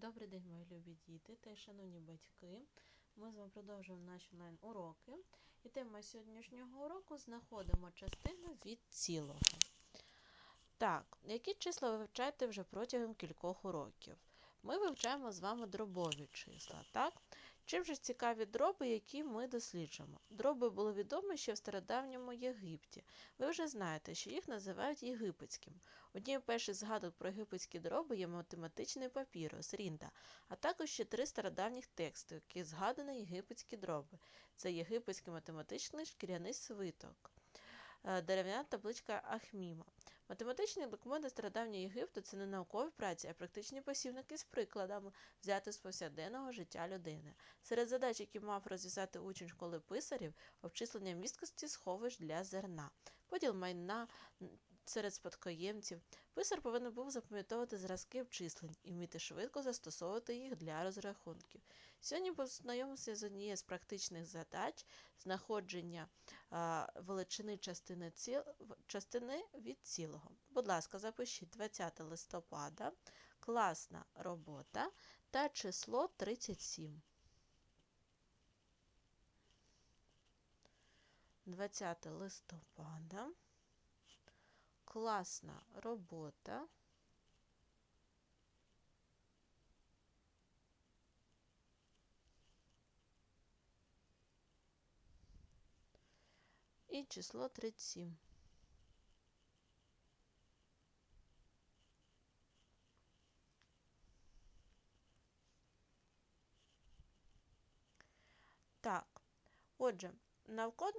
Добрий день, мої любі діти та шановні батьки. Ми з вами продовжуємо наші онлайн-уроки. І тема сьогоднішнього уроку знаходимо частину від цілого. Так, які числа ви вивчаєте вже протягом кількох уроків? Ми вивчаємо з вами дробові числа, так? Чим же цікаві дроби, які ми досліджуємо? Дроби були відомі ще в стародавньому Єгипті. Ви вже знаєте, що їх називають єгипетським. Однією перших згадок про єгипетські дроби є математичний папірус Рінда, а також ще три стародавніх тексти, які згадані єгипетські дроби. Це єгипетський математичний шкіряний свиток, дерев'яна табличка Ахміма. Математичні документи стародавнього Єгипту це не наукові праці, а практичні посібники з прикладами, взяти з повсякденного життя людини. Серед задач, які мав розв'язати учень школи писарів, обчислення місткості сховищ для зерна, поділ майна серед спадкоємців. Писар повинен був запам'ятовувати зразки обчислень і вміти швидко застосовувати їх для розрахунків. Сьогодні познайомимося з однією з практичних задач знаходження а, величини частини, ціл... частини від цілого. Будь ласка, запишіть 20 листопада, класна робота та число 37. 20 листопада. Класна робота. І число 37. Так, отже,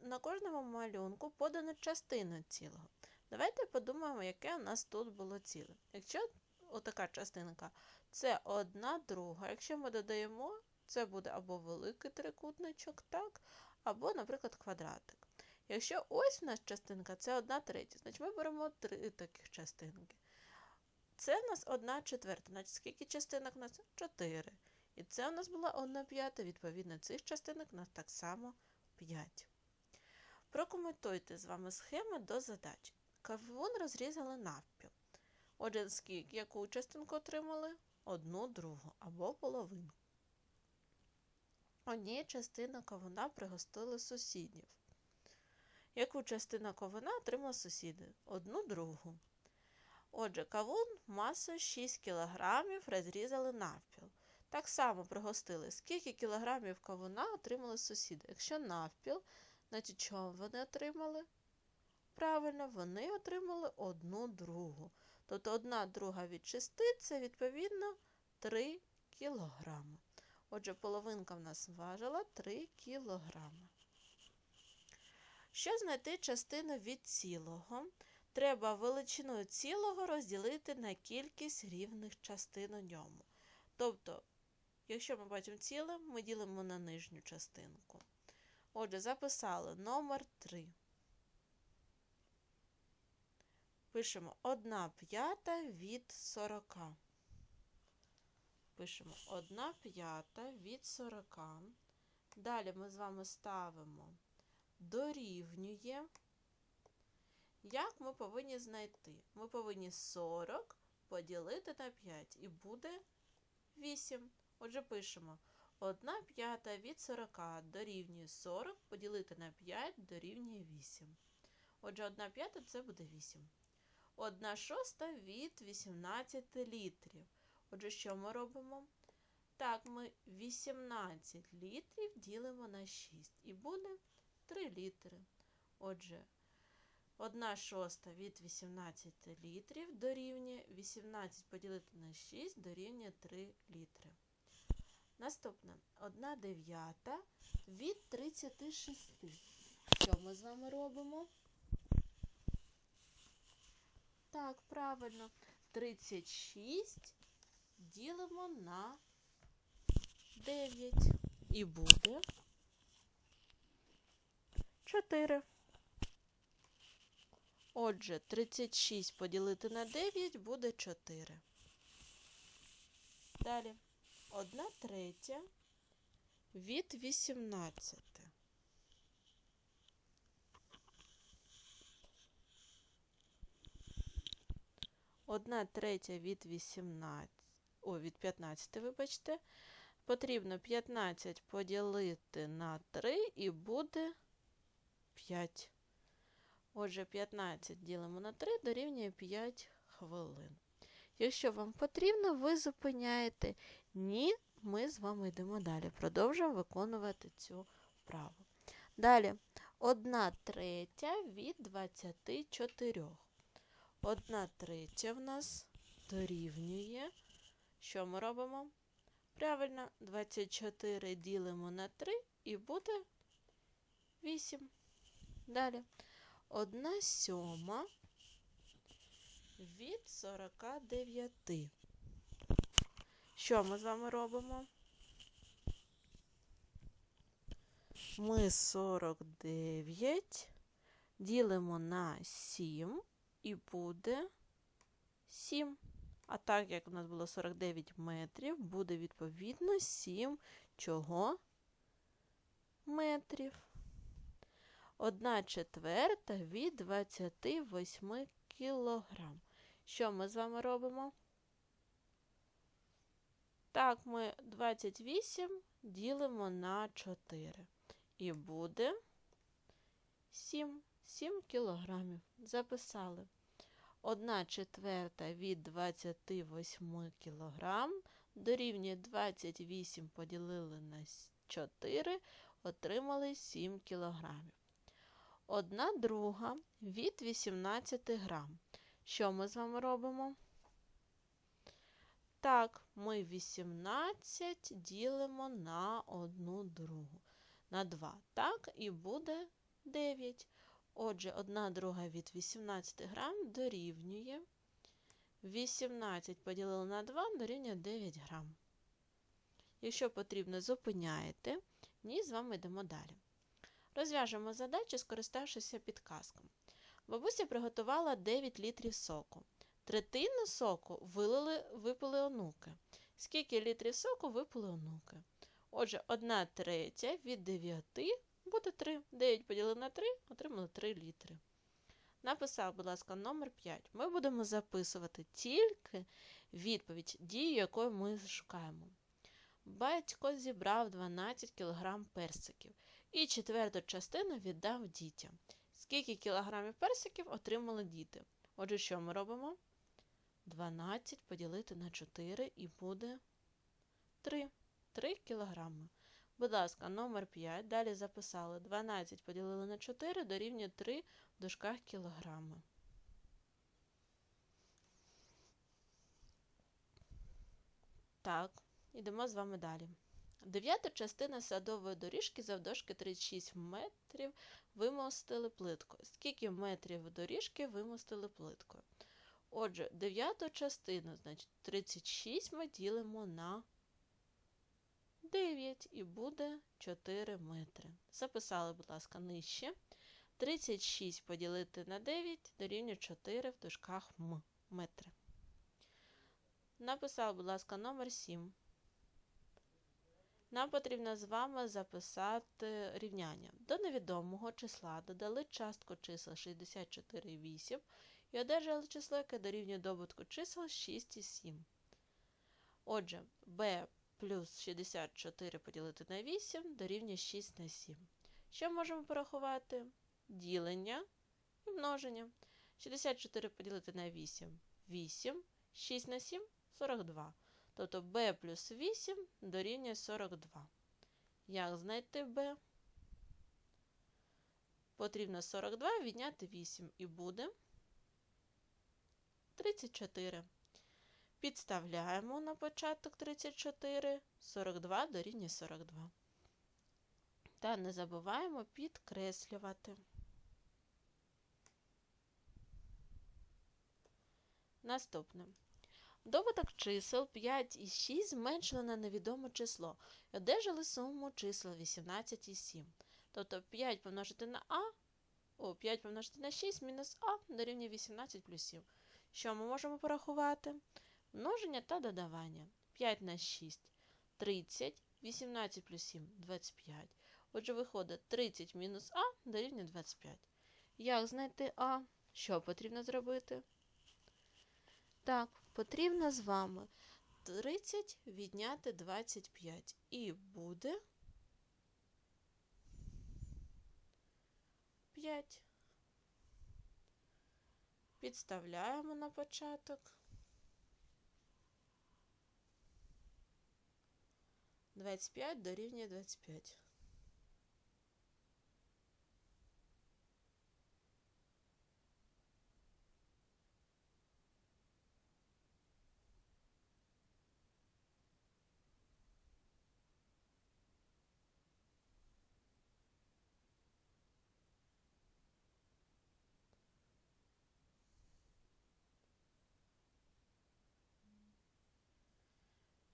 на кожному малюнку подано частина цілого. Давайте подумаємо, яке у нас тут було ціле. Якщо отака частинка це одна друга, якщо ми додаємо, це буде або великий трикутничок, так, або, наприклад, квадратик. Якщо ось у нас частинка це одна третя, значить ми беремо три таких частинки. Це у нас одна четверта, значить скільки частинок у нас? Чотири. І це у нас була одна п'ята, відповідно, цих частинок у нас так само 5. Прокоментуйте з вами схеми до задач. Кавун розрізали навпіл. Отже, скільки яку частинку отримали? Одну другу або половину. Однією частину кавуна пригостили сусідів. Яку частину кавуна отримали сусіди? Одну другу. Отже, кавун масою 6 кг розрізали навпіл. Так само пригостили, скільки кілограмів кавуна отримали сусіди. Якщо навпіл, значить що вони отримали? Правильно, вони отримали одну другу. Тобто одна друга від 6 це відповідно 3 кілограми. Отже, половинка в нас важила 3 кілограми. Щоб знайти частину від цілого, треба величину цілого розділити на кількість рівних частин у ньому. Тобто, якщо ми бачимо ціле, ми ділимо на нижню частинку. Отже, записали номер 3. Пишемо 1 п'ята від 40. Пишемо 1 п'ята від 40. Далі ми з вами ставимо дорівнює. Як ми повинні знайти? Ми повинні 40 поділити на 5 і буде 8. Отже, пишемо 1 п'ята від 40 дорівнює 40 поділити на 5 дорівнює 8. Отже, 1 п'ята це буде 8. 1 шоста від 18 літрів. Отже, що ми робимо? Так, ми 18 літрів ділимо на 6 і буде 3 літри. Отже, 1 шоста від 18 літрів дорівнює 18 поділити на 6 дорівнює 3 літри. Наступне 1 дев'ята від 36. Що ми з вами робимо? Так, правильно, 36 ділимо на 9. І буде 4. Отже, 36 поділити на 9 буде 4. Далі 1 третя від 18. Одна третя від 18. о, від 15, вибачте. Потрібно 15 поділити на 3 і буде 5. Отже, 15 ділимо на 3 дорівнює 5 хвилин. Якщо вам потрібно, ви зупиняєте. Ні, ми з вами йдемо далі. Продовжуємо виконувати цю вправу. Далі, 1 третя від 24. 1 третя в нас дорівнює. Що ми робимо? Правильно, 24 ділимо на 3 і буде 8. Далі. 1 сьома від 49. Що ми з вами робимо? Ми 49 ділимо на 7 і буде 7. А так як у нас було 49 метрів, буде відповідно 7 чого? Метрів. 1 четверта від 28 кілограм. Що ми з вами робимо? Так, ми 28 ділимо на 4. І буде 7, 7 кілограмів. Записали. 1 четверта від 28 кілограм дорівнює 28 поділили на 4, отримали 7 кілограмів. 1 друга від 18 грам. Що ми з вами робимо? Так, ми 18 ділимо на 1 другу. На 2. Так, і буде 9. Отже, 1 друга від 18 грам дорівнює 18 поділили на 2 дорівнює 9 грам. Якщо потрібно, зупиняєте. Ні, з вами йдемо далі. Розв'яжемо задачу, скориставшися підказком. Бабуся приготувала 9 літрів соку. Третину соку вилили, випили онуки. Скільки літрів соку випили онуки? Отже, 1 третя від 9 буде 3. 9 поділили на 3, отримали 3 літри. Написав, будь ласка, номер 5. Ми будемо записувати тільки відповідь, дію, якої ми шукаємо. Батько зібрав 12 кг персиків і четверту частину віддав дітям. Скільки кілограмів персиків отримали діти? Отже, що ми робимо? 12 поділити на 4 і буде 3. 3 кілограми. Будь ласка, номер 5. Далі записали 12 поділили на 4 дорівнює 3 в дужках кілограми. Так, йдемо з вами далі. Дев'ята частина садової доріжки завдовжки 36 метрів вимостили плиткою. Скільки метрів доріжки вимостили плиткою? Отже, дев'яту частину, значить 36 ми ділимо на 9 і буде 4 метри. Записали, будь ласка, нижче. 36 поділити на 9 дорівнює 4 в дужках М метри. Написав, будь ласка, номер 7. Нам потрібно з вами записати рівняння. До невідомого числа додали частку чисел 64 і 8 і одержали число, яке дорівнює добутку чисел 6 і 7. Отже, b плюс 64 поділити на 8 дорівнює 6 на 7. Що можемо порахувати? Ділення і множення. 64 поділити на 8 8, 6 на 7 42. Тобто b плюс 8 дорівнює 42. Як знайти b? Потрібно 42 відняти 8 і буде 34. Підставляємо на початок 34, 42 дорівнює 42. Та не забуваємо підкреслювати. Наступне. Добуток чисел 5 і 6 зменшили на невідоме число і одержали суму чисел 18 і 7. Тобто 5 помножити на А, о, 5 помножити на 6 мінус А дорівнює 18 плюс 7. Що ми можемо порахувати? Множення та додавання. 5 на 6 30, 18 плюс 7 25. Отже, виходить 30 мінус А дорівнює 25. Як знайти А? Що потрібно зробити? Так, потрібно з вами 30 відняти 25. І буде 5. Підставляємо на початок. 25 дорівнює 25.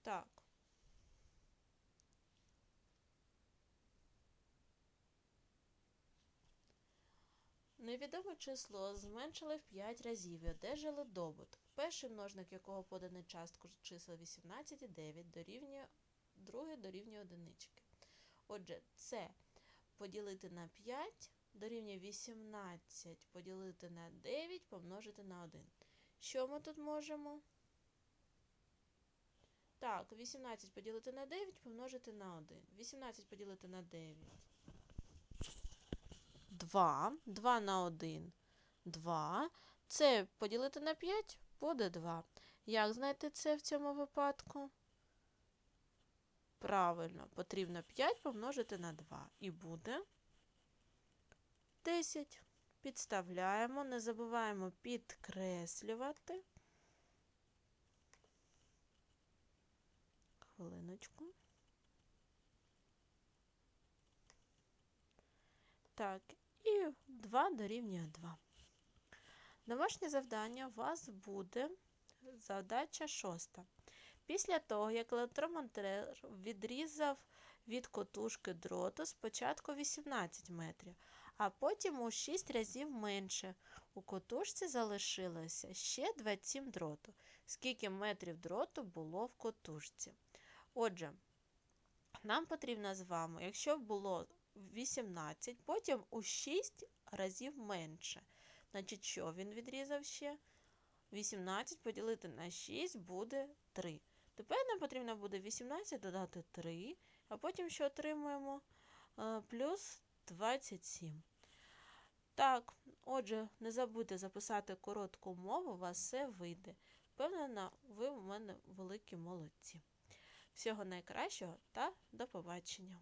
Так. Невідоме число зменшили в 5 разів і одержали добуток. Перший множник, якого подане частку числа 18 і 9 дорівнює другий дорівнює одинички. Отже, це поділити на 5 дорівнює 18 поділити на 9 помножити на 1. Що ми тут можемо? Так, 18 поділити на 9 помножити на 1. 18 поділити на 9. 2. 2 на 1. 2. Це поділити на 5 буде 2. Як знайти це в цьому випадку? Правильно, потрібно 5 помножити на 2. І буде 10. Підставляємо, не забуваємо підкреслювати. Хвилиночку. Так, і 2 дорівнює 2. Домашнє завдання у вас буде задача шоста. Після того, як електромонтер відрізав від котушки дроту спочатку 18 метрів, а потім у 6 разів менше. У котушці залишилося ще 27 дроту. Скільки метрів дроту було в котушці? Отже, нам потрібно з вами, якщо було 18, потім у 6 разів менше. Значить, що він відрізав ще? 18 поділити на 6 буде 3. Тепер нам потрібно буде 18 додати 3, а потім що отримуємо? Е, плюс 27. Так, отже, не забудьте записати коротку мову, у вас все вийде. Впевнена, ви у мене великі молодці. Всього найкращого та до побачення!